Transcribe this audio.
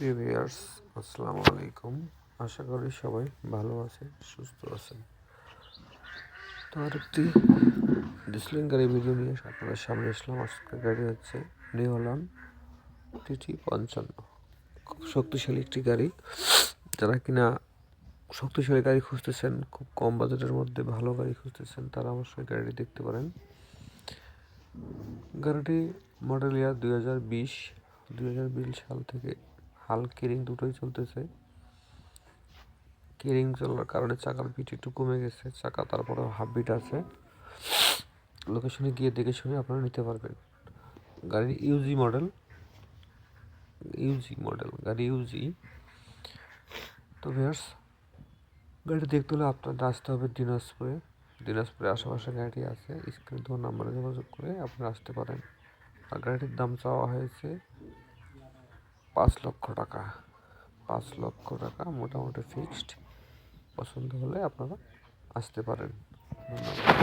Viewers আসসালামু আলাইকুম। আশা করি সবাই ভালো আছেন সুস্থ আছেন। তো আরেকটি ডিসলিং গাড়ি ভিডিও নিয়ে আপনাদের সামনে আসলাম। আজকের গাড়ি হচ্ছে নিওলান টিটি পঞ্চান্ন। খুব শক্তিশালী একটি গাড়ি। যারা কিনা শক্তিশালী গাড়ি খুঁজতেছেন, খুব কম বাজেটের মধ্যে ভালো গাড়ি খুঁজতেছেন, তারা অবশ্যই গাড়িটি দেখতে পারেন। গাড়িটি মডেল ইয়ার দুই হাজার বিশ, দুই হাজার বিশ সাল থেকে হাল কিরিং দুটোই চলতেছে। কিরিং চলার কারণে চাকার বিট একটু কমে গেছে, চাকা তারপরে হাফ বিট আছে লোকেশনে গিয়ে দেখে শুনে আপনারা নিতে পারবেন। গাড়ির ইউজি মডেল ইউজি মডেল গাড়ি ইউজি তো ভিয়ার্স গাড়ি দেখতে হলে আপনাদের আসতে হবে দিনাজপুরে। দিনাজপুরের আশেপাশে গাড়িটি আছে স্ক্রিন দেওয়ার নাম্বারে যোগাযোগ করে আপনারা আসতে পারেন। আর গাড়িটির দাম চাওয়া হয়েছে পাঁচ লক্ষ টাকা পাঁচ লক্ষ টাকা মোটামুটি ফিক্সড পছন্দ হলে আপনারা আসতে পারেন। ধন্যবাদ।